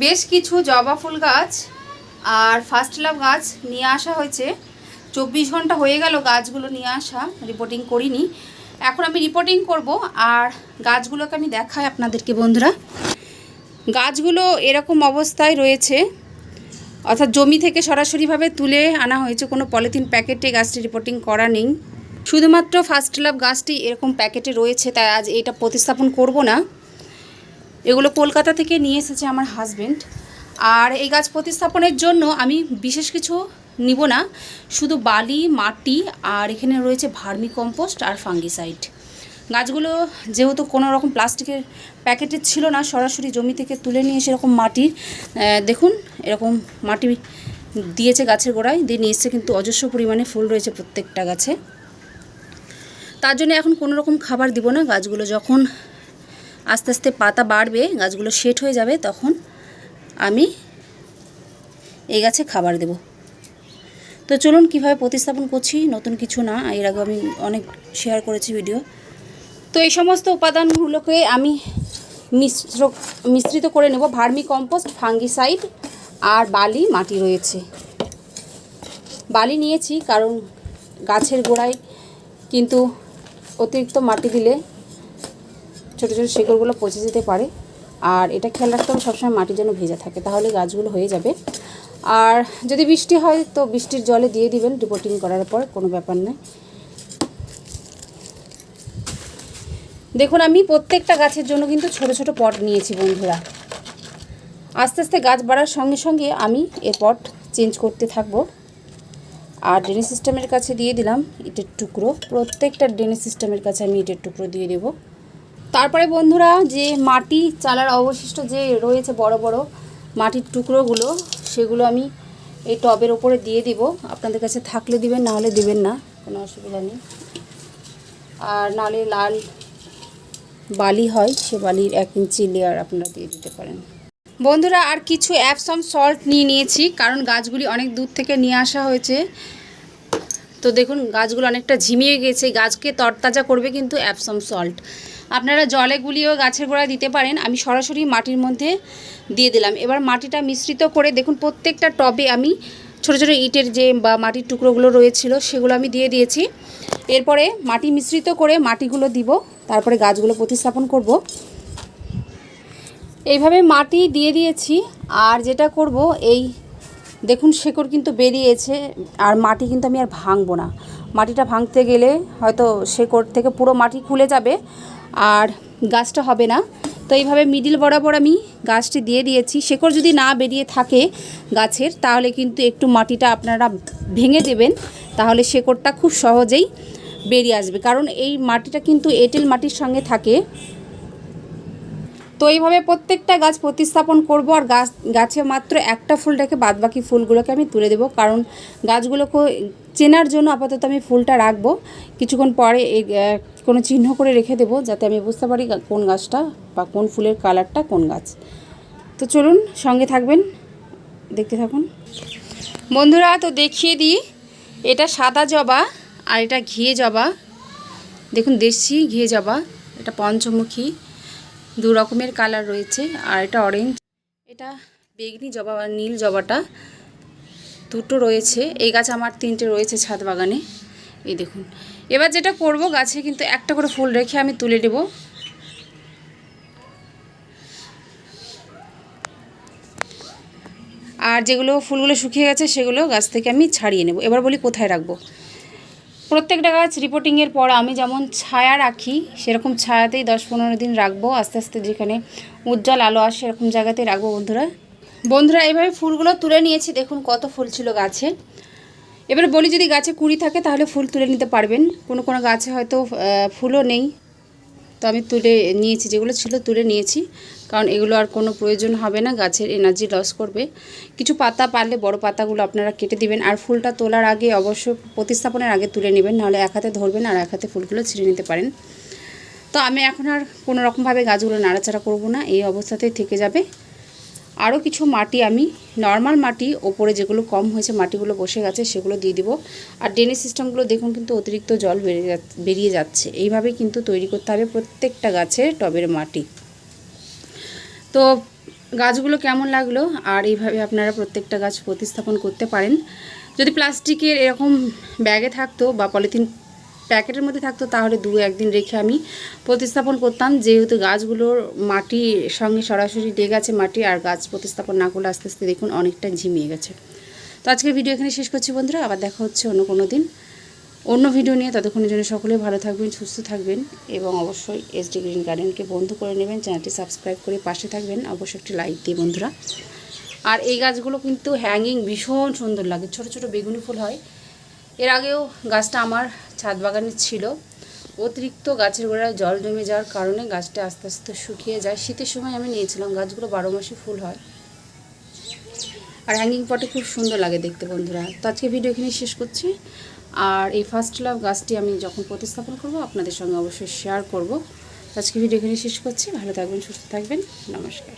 বেশ কিছু জবা ফুল গাছ আর ফার্স্ট লাভ গাছ নিয়ে আসা হয়েছে। চব্বিশ ঘণ্টা হয়ে গেল গাছগুলো নিয়ে আসা রিপোর্টিং করিনি। এখন আমি রিপোর্টিং করব আর গাছগুলোকে আমি দেখাই আপনাদেরকে বন্ধুরা। গাছগুলো এরকম অবস্থায় রয়েছে, অর্থাৎ জমি থেকে সরাসরিভাবে তুলে আনা হয়েছে, কোনো পলিথিন প্যাকেটে গাছটি রিপোর্টিং করা নেই। শুধুমাত্র ফার্স্ট লাভ গাছটি এরকম প্যাকেটে রয়েছে, তাই আজ এটা প্রতিস্থাপন করব না। এগুলো কলকাতা থেকে নিয়ে এসেছে আমার হাজবেন্ড আর এই গাছ প্রতিস্থাপনের জন্য আমি বিশেষ কিছু নিব না, শুধু বালি, মাটি আর এখানে রয়েছে ভার্মি কম্পোস্ট আর ফাঙ্গিসাইড। গাছগুলো যেহেতু কোনো রকম প্লাস্টিকের প্যাকেটে ছিল না, সরাসরি জমি থেকে তুলে নিয়ে এসে এরকম মাটির দেখুন, এরকম মাটি দিয়েছে গাছের গোড়ায়। দিয়ে নিয়ে এসছে কিন্তু অজস্র পরিমাণে ফুল রয়েছে প্রত্যেকটা গাছে। তার জন্য এখন কোনো রকম খাবার দিব না। গাছগুলো যখন আস্তে আস্তে পাতা বাড়বে, গাছগুলো সেট হয়ে যাবে, তখন আমি এই গাছে খাবার দেব। তো চলুন কীভাবে প্রতিস্থাপন করছি, নতুন কিছু না, এর আগে আমি অনেক শেয়ার করেছি ভিডিও তো এই সমস্ত উপাদানগুলোকে আমি মিশ্র, মিশ্রিত করে নেব। ভার্মি কম্পোস্ট, ফাঙ্গিসাইড আর বালি মাটি রয়েছে। বালি নিয়েছি কারণ গাছের গোড়ায় কিন্তু অতিরিক্ত মাটি দিলে ছোটো ছোটো শিকড়গুলো পচে যেতে পারে। আর এটা খেয়াল রাখতে হবে, সবসময় মাটি যেন ভেজা থাকে, তাহলে গাছগুলো হয়ে যাবে। আর যদি বৃষ্টি হয়, তো বৃষ্টির জলে দিয়ে দিবেন রিপোর্টিং করার পর, কোনো ব্যাপার নেই দেখুন, আমি প্রত্যেকটা গাছের জন্য কিন্তু ছোট ছোট পট নিয়েছি বন্ধুরা। আস্তে আস্তে গাছ বাড়ার সঙ্গে সঙ্গে আমি এ পট চেঞ্জ করতে থাকব। আর ড্রেনেজ সিস্টেমের কাছে দিয়ে দিলাম ইটের টুকরো। প্রত্যেকটা ড্রেনেজ সিস্টেমের কাছে আমি ইটের টুকরো দিয়ে দেবো। তারপরে বন্ধুরা যে মাটি চালার অবশিষ্ট যে রয়েছে বড় বড় মাটির টুকরোগুলো, সেগুলো আমি এই টবের ওপরে দিয়ে দিব। আপনাদের কাছে থাকলে দিবেন, না হলে দিবেন না, কোনো অসুবিধা নেই। আর নালে লাল বালি হয়, সে বালির এক ইঞ্চি লেয়ার আপনারা দিয়ে দিতে পারেন। বন্ধুরা, আর কিছু অ্যাপসম সল্ট নিয়ে নিয়েছি, কারণ গাছগুলি অনেক দূর থেকে নিয়ে আসা হয়েছে। তো দেখুন, গাছগুলো অনেকটা ঝিমিয়ে গেছে। গাছকে তরতাজা করবে কিন্তু অ্যাপসম সল্ট আপনারা জলে গুলিয়েও গাছের গোড়ায় দিতে পারেন, আমি সরাসরি মাটির মধ্যে দিয়ে দিলাম। এবার মাটিটা মিশ্রিত করে দেখুন, প্রত্যেকটা টবে আমি ছোটো ছোটো ইটের যে বা মাটির টুকরোগুলো রয়েছিল, সেগুলো আমি দিয়ে দিয়েছি। এরপরে মাটি মিশ্রিত করে মাটিগুলো দিব, তারপরে গাছগুলো প্রতিস্থাপন করব। এইভাবে মাটি দিয়ে দিয়েছি, আর যেটা করব, এই দেখুন শেকড় কিন্তু বেরিয়েছে, আর মাটি কিন্তু আমি আর ভাঙবো না। মাটিটা ভাঙতে গেলে হয়তো শেকড় থেকে পুরো মাটি খুলে যাবে আর গাছটা হবে না। তো এইভাবে মিডিল বরাবর আমি গাছটি দিয়ে দিয়েছি। শেকড় যদি না বেরিয়ে থাকে গাছের, তাহলে কিন্তু একটু মাটিটা আপনারা ভেঙে দেবেন। তাহলে শেকড়টা খুব সহজেই বেরিয়ে আসবে। কারণ এই মাটিটা কিন্তু এঁটেল মাটির সঙ্গে থাকে। তো এইভাবে প্রত্যেকটা গাছ প্রতিস্থাপন করব আর গাছ, গাছে মাত্র একটা ফুল রেখে বাদবাকি ফুলগুলোকে আমি তুলে দেবো। কারণ গাছগুলোকে চেনার জন্য আপাতত আমি ফুলটা রাখব। কিছুক্ষণ পরে কোনো চিহ্ন করে রেখে দেবো যাতে আমি বুঝতে পারি কোন গাছটা বা কোন ফুলের কালারটা কোন গাছ। তো চলুন সঙ্গে থাকবেন, দেখতে থাকুন। বন্ধুরা, তো দেখিয়ে দিই, এটা সাদা জবা আর এটা ঘিয়ে জবা। দেখুন, দেশি ঘিয়ে জবা, এটা পঞ্চমুখী, দু রকমের কালার রয়েছে আর এটা অরেঞ্জ এটা বেগনি জবা বা নীল জবাটা দুটো রয়েছে। এই গাছ আমার তিনটে রয়েছে ছাদ বাগানে। এই দেখুন এবার যেটা করব, গাছে কিন্তু একটা করে ফুল রেখে আমি তুলে দেব আর যেগুলো ফুলগুলো শুকিয়ে গেছে, সেগুলো গাছ থেকে আমি ছাড়িয়ে নেব। এবার বলি কোথায় রাখব? প্রত্যেকটা গাছ রিপোর্টিংয়ের পর আমি যেমন ছায়া রাখি, সেরকম ছায়াতেই দশ পনেরো দিন রাখব। আস্তে আস্তে যেখানে উজ্জ্বল আলো আসে, সেরকম জায়গাতেই রাখব বন্ধুরা। বন্ধুরা এইভাবে ফুলগুলো তুলে নিয়েছি। দেখুন কত ফুল ছিল গাছে। এবার বলি যদি গাছে কুড়ি থাকে, তাহলে ফুল তুলে নিতে পারবেন। কোনো কোনো গাছে হয়তো ফুলও নেই। তো আমি তুলে নিয়েছি, যেগুলো ছিল তুলে নিয়েছি। কারণ এগুলো আর কোনো প্রয়োজন হবে না, গাছের এনার্জি লস করবে। কিছু পাতা পারলে বড় পাতাগুলো আপনারা কেটে দিবেন। আর ফুলটা তোলার আগে অবশ্য প্রতিস্থাপনের আগে তুলে নেবেন, নাহলে এক হাতে ধরবেন আর এক হাতে ফুলগুলো ছিঁড়ে নিতে পারেন। তো আমি এখন আর কোনো রকমভাবে গাছগুলো নাড়াচাড়া করব না, এই অবস্থাতেই থেকে যাবে। আরও কিছু মাটি আমি নর্মাল মাটি, ওপরে যেগুলো কম হয়েছে, মাটিগুলো বসে গেছে, সেগুলো দিয়ে দিব। আর ড্রেনেজ সিস্টেমগুলো দেখুন কিন্তু অতিরিক্ত জল বেরিয়ে বেরিয়ে যাচ্ছে। এইভাবে কিন্তু তৈরি করতে হবে প্রত্যেকটা গাছের টবের মাটি। তো গাছগুলো কেমন লাগল? আর এইভাবে আপনারা প্রত্যেকটা গাছ প্রতিস্থাপন করতে পারেন। যদি প্লাস্টিকের এরকম ব্যাগে থাকতো বা পলিথিন প্যাকেটের মধ্যে থাকতো, তাহলে দু, একদিন রেখে আমি প্রতিস্থাপন করতাম। যেহেতু গাছগুলোর মাটির সঙ্গে সরাসরি লেগে গেছে মাটি, আর গাছ প্রতিস্থাপন না করলে আস্তে আস্তে দেখুন অনেকটা ঝিমিয়ে গেছে। তো আজকের ভিডিও এখানে শেষ করছি বন্ধুরা, আবার দেখা হচ্ছে অন্য কোনো দিন। অন্য ভিডিও নিয়ে, ততক্ষণের জন্য সকলে ভালো থাকবেন, সুস্থ থাকবেন, এবং অবশ্যই এসডি গ্রিন গার্ডেনকে বন্ধ করে নেবেন, চ্যানেলটি সাবস্ক্রাইব করে পাশে থাকবেন, অবশ্যই একটি লাইক দিয়ে বন্ধুরা। আর এই গাছগুলো কিন্তু হ্যাঙ্গিং ভীষণ সুন্দর লাগে, ছোট ছোট বেগুনি ফুল হয়। এর আগেও গাছটা আমার ছাদ বাগানে ছিল। অতিরিক্ত গাছের গোড়ায় জল জমে যাওয়ার কারণে গাছটা আস্তে আস্তে শুকিয়ে যায়। শীতের সময় আমি নিয়েছিলাম, গাছগুলো বারো মাসে ফুল হয়। আর হ্যাঙ্গিং পটে খুব সুন্দর লাগে দেখতে বন্ধুরা। তো আজকে ভিডিও এখানে শেষ করছি। আর এই ফার্স্ট লাভ গাছটি আমি যখন প্রতিস্থাপন করব, আপনাদের সঙ্গে অবশ্যই শেয়ার করব। আজকে ভিডিও এখানে শেষ করছি। ভালো থাকবেন, সুস্থ থাকবেন। নমস্কার।